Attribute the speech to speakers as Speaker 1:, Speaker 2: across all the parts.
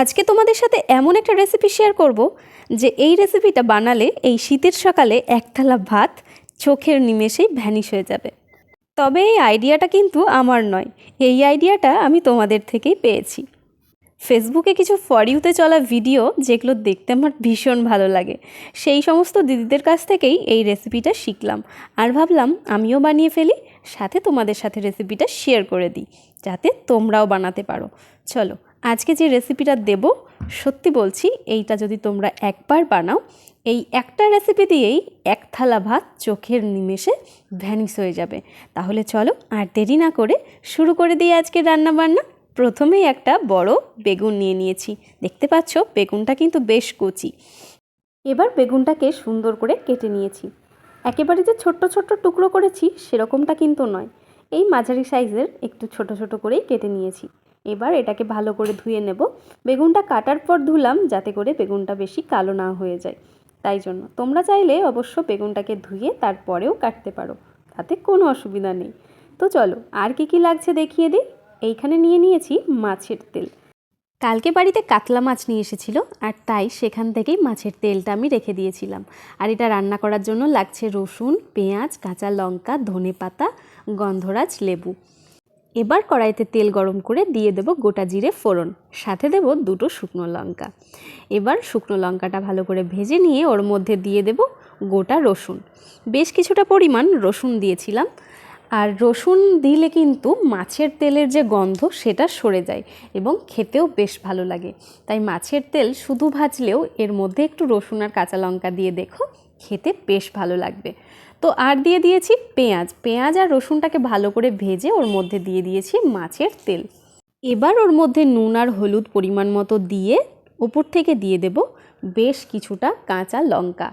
Speaker 1: আজকে তোমাদের সাথে এমন একটা রেসিপি শেয়ার করব যে এই রেসিপিটা বানালে এই শীতের সকালে এক থালা ভাত চোখের নিমেষেই ভ্যানিশ হয়ে যাবে। তবে এই আইডিয়াটা কিন্তু আমার নয়, এই আইডিয়াটা আমি তোমাদের থেকেই পেয়েছি। ফেসবুকে কিছু ফরিউতে চলা ভিডিও যেগুলো দেখতে আমার ভীষণ ভালো লাগে, সেই সমস্ত দিদিদের কাছ থেকেই এই রেসিপিটা শিখলাম। আর ভাবলাম আমিও বানিয়ে ফেলি, সাথে তোমাদের সাথে রেসিপিটা শেয়ার করে দিই, যাতে তোমরাও বানাতে পারো। চলো আজকে যে রেসিপিটা দেব, সত্যি বলছি, এইটা যদি তোমরা একবার বানাও, এই একটা রেসিপি দিয়েই এক থালা ভাত চোখের নিমেষে ভ্যানিস হয়ে যাবে। তাহলে চলো আর দেরি না করে শুরু করে দিই আজকে রান্না বান্না প্রথমেই একটা বড় বেগুন নিয়ে নিয়েছি। দেখতে পাচ্ছ, বেগুনটা কিন্তু বেশ কচি। এবার বেগুনটাকে সুন্দর করে কেটে নিয়েছি। একেবারে যে ছোট্ট ছোট্ট টুকরো করেছি, সেরকমটা কিন্তু নয়। এই মাঝারি সাইজের একটু ছোট ছোট করেই কেটে নিয়েছি। এবার এটাকে ভালো করে ধুয়ে নেব। বেগুনটা কাটার পর ধুলাম যাতে করে বেগুনটা বেশি কালো না হয়ে যায়। তাই জন্য তোমরা চাইলে অবশ্য বেগুনটাকে ধুয়ে তারপরেও কাটতে পারো, তাতে কোনো অসুবিধা নেই। তো চলো, আর কি কি লাগছে দেখিয়ে দিই। এইখানে নিয়ে নিয়েছি মাছের তেল। কালকে বাড়িতে কাতলা মাছ নিয়ে এসেছিল আর তাই সেখান থেকেই মাছের তেলটা আমি রেখে দিয়েছিলাম। আর এটা রান্না করার জন্য লাগছে রসুন, পেঁয়াজ, কাঁচা লঙ্কা ধনে পাতা গন্ধরাজ, লেবু। এবার কড়াইতে তেল গরম করে দিয়ে দেব গোটা জিরে ফোড়ন, সাথে দেব দুটো শুকনো লঙ্কা। এবার শুকনো লঙ্কাটা ভালো করে ভেজে নিয়ে ওর মধ্যে দিয়ে দেব গোটা রসুন। বেশ কিছুটা পরিমাণ রসুন দিয়েছিলাম আর রসুন দিলে কিন্তু মাছের তেলের যে গন্ধ সেটা সরে যায় এবং খেতেও বেশ ভালো লাগে। তাই মাছের তেল শুধু ভাজলেও এর মধ্যে একটু রসুন আর কাঁচা লঙ্কা দিয়ে দেখো, খেতে বেশ ভালো লাগবে। তো আর দিয়ে দিয়েছি পেঁয়াজ। পেঁয়াজ আর রসুনটাকে ভালো করে ভেজে ওর মধ্যে দিয়ে দিয়েছি মাছের তেল। এবার ওর মধ্যে নুন আর হলুদ পরিমাণ মতো দিয়ে ওপর থেকে দিয়ে দেব বেশ কিছুটা কাঁচা লঙ্কা।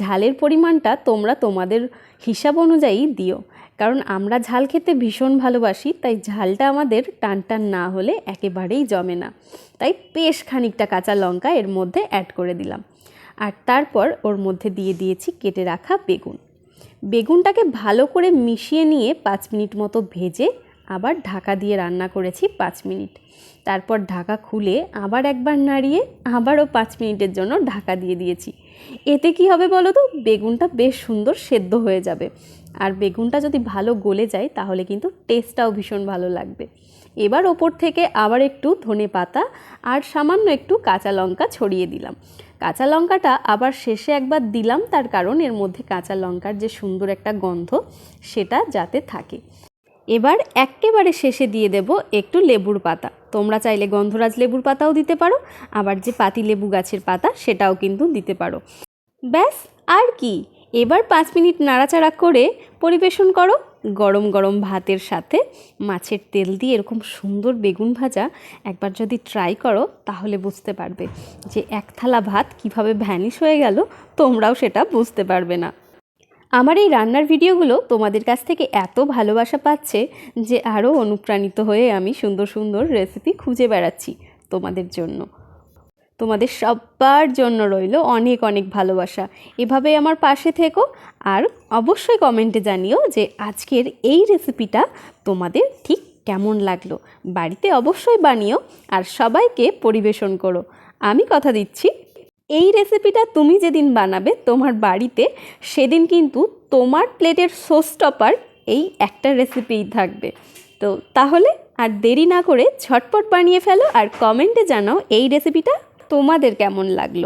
Speaker 1: ঝালের পরিমাণটা তোমরা তোমাদের হিসাব অনুযায়ী দিও, কারণ আমরা ঝাল খেতে ভীষণ ভালোবাসি, তাই ঝালটা আমাদের টান টান না হলে একেবারেই জমে না। তাই বেশ খানিকটা কাঁচা লঙ্কা এর মধ্যে অ্যাড করে দিলাম। আর তারপর ওর মধ্যে দিয়ে দিয়েছি কেটে রাখা বেগুন। বেগুনটাকে ভালো করে মিশিয়ে নিয়ে পাঁচ মিনিট মতো ভেজে আবার ঢাকা দিয়ে রান্না করেছি পাঁচ মিনিট। তারপর ঢাকা খুলে আবার একবার নাড়িয়ে আবারও পাঁচ মিনিটের জন্য ঢাকা দিয়ে দিয়েছি। এতে কি হবে বলো তো? বেগুনটা বেশ সুন্দর সেদ্ধ হয়ে যাবে। আর বেগুনটা যদি ভালো গলে যায়, তাহলে কিন্তু টেস্টটাও ভীষণ ভালো লাগবে। এবার ওপর থেকে আবার একটু ধনে পাতা আর সামান্য একটু কাঁচা লঙ্কা ছড়িয়ে দিলাম। কাঁচা লঙ্কাটা আবার শেষে একবার দিলাম, তার কারণ এর মধ্যে কাঁচা লঙ্কার যে সুন্দর একটা গন্ধ, সেটা যাতে থাকে। এবার একেবারে শেষে দিয়ে দেব একটু লেবুর পাতা। তোমরা চাইলে গন্ধরাজ লেবুর পাতাও দিতে পারো, আবার যে পাতি লেবু গাছের পাতা সেটাও কিন্তু দিতে পারো। ব্যাস, আর কি? এবার পাঁচ মিনিট নাড়াচাড়া করে পরিবেশন করো। গরম গরম ভাতের সাথে মাছের তেল দিয়ে এরকম সুন্দর বেগুন ভাজা একবার যদি ট্রাই করো, তাহলে বুঝতে পারবে যে এক থালা ভাত কীভাবে ভ্যানিশ হয়ে গেল, তোমরাও সেটা বুঝতে পারবে না। আমার এই রান্নার ভিডিওগুলো তোমাদের কাছ থেকে এত ভালোবাসা পাচ্ছে যে আরও অনুপ্রাণিত হয়ে আমি সুন্দর সুন্দর রেসিপি খুঁজে বেড়াচ্ছি তোমাদের জন্য। তোমাদের সবার জন্য রইল অনেক অনেক ভালোবাসা। এভাবে আমার পাশে থেকো আর অবশ্যই কমেন্টে জানিও যে আজকের এই রেসিপিটা তোমাদের ঠিক কেমন লাগল। বাড়িতে অবশ্যই বানিও আর সবাইকে পরিবেশন করো। আমি কথা দিচ্ছি এই রেসিপিটা তুমি যেদিন বানাবে তোমার বাড়িতে, সেদিন কিন্তু তোমার প্লেটের সোস টপার এই একটা রেসিপিই থাকবে। তো তাহলে আর দেরি না করে ঝটপট বানিয়ে ফেলো আর কমেন্টে জানাও এই রেসিপিটা তোমাদের কেমন লাগল।